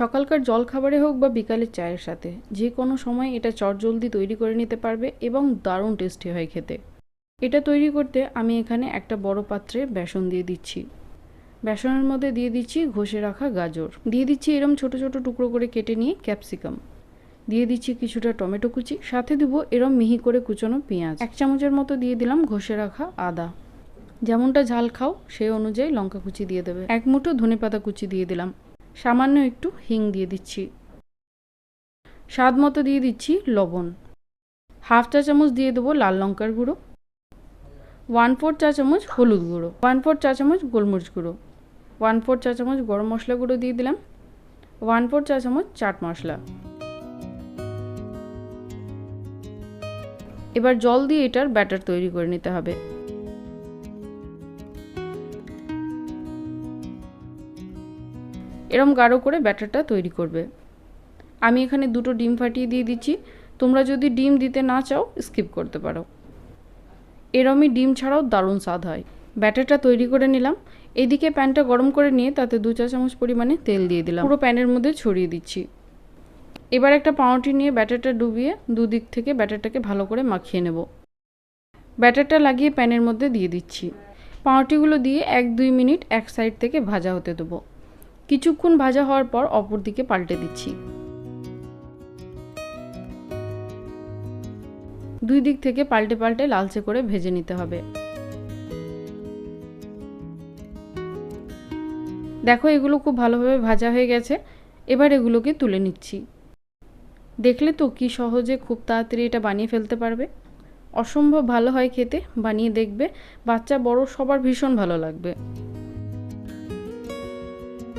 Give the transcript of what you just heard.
সকালকার জলখাবারে হোক বা বিকালের চায়ের সাথে, যে কোনো সময় এটা চটজলদি তৈরি করে নিতে পারবে এবং দারুণ টেস্টি হয় খেতে। এটা তৈরি করতে আমি এখানে একটা বড় পাত্রে বেসন দিয়ে দিচ্ছি। বেসনের মধ্যে দিয়ে দিচ্ছি ঘষে রাখা গাজর। দিয়ে দিচ্ছি এরম ছোট ছোট টুকরো করে কেটে নিয়ে ক্যাপসিকাম। দিয়ে দিচ্ছি কিছুটা টমেটো কুচি, সাথে দেবো এরম মিহি করে কুচোনো পেঁয়াজ। এক চামচের মতো দিয়ে দিলাম ঘষে রাখা আদা। যেমনটা ঝাল খাও, সেই অনুযায়ী লঙ্কা কুচি দিয়ে দেবে। এক মুঠো ধনেপাতা কুচি দিয়ে দিলাম। সামান্য একটু হিং দিয়ে দিচ্ছি। স্বাদ মতো দিয়ে দিচ্ছি লবণ। হাফ চা চামচ দিয়ে দেবো লাল লঙ্কার গুঁড়ো। ওয়ান ফোর চা চামচ হলুদ গুঁড়ো। ওয়ান ফোর চা চামচ গোলমরিচ গুঁড়ো। ওয়ান ফোর চা চামচ গরম মশলা গুঁড়ো দিয়ে দিলাম। ওয়ান ফোর চা চামচ চাট মশলা। এবার জল দিয়ে এটার ব্যাটার তৈরি করে নিতে হবে। এরম গাঢ় করে ব্যাটারটা তৈরি করবে। আমি এখানে দুটো ডিম ফাটিয়ে দিয়ে দিচ্ছি। তোমরা যদি ডিম দিতে না চাও, স্কিপ করতে পারো। এরমই ডিম ছাড়াও দারুণ স্বাদ হয়। ব্যাটারটা তৈরি করে নিলাম। এদিকে প্যানটা গরম করে নিয়ে তাতে দু চা চামচ পরিমাণে তেল দিয়ে দিলাম। পুরো প্যানের মধ্যে ছড়িয়ে দিচ্ছি। এবার একটা পাউরুটি নিয়ে ব্যাটারটা ডুবিয়ে দুদিক থেকে ব্যাটারটাকে ভালো করে মাখিয়ে নেব। ব্যাটারটা লাগিয়ে প্যানের মধ্যে দিয়ে দিচ্ছি। পাউরুটিগুলো দিয়ে এক দুই মিনিট এক সাইড থেকে ভাজা হতে দেবো। কিছুক্ষণ ভাজা হওয়ার পর অপর দিকে পাল্টে দিচ্ছি। দুই দিক থেকে পাল্টে পাল্টে লালচে করে ভেজে নিতে হবে। দেখো, এগুলো খুব ভালোভাবে ভাজা হয়ে গেছে। এবার এগুলোকে তুলে নিচ্ছি। দেখলে তো কি সহজে খুব তাড়াতাড়ি এটা বানিয়ে ফেলতে পারবে। অসম্ভব ভালো হয় খেতে, বানিয়ে দেখবে। বাচ্চা বড় সবার ভীষণ ভালো লাগবে।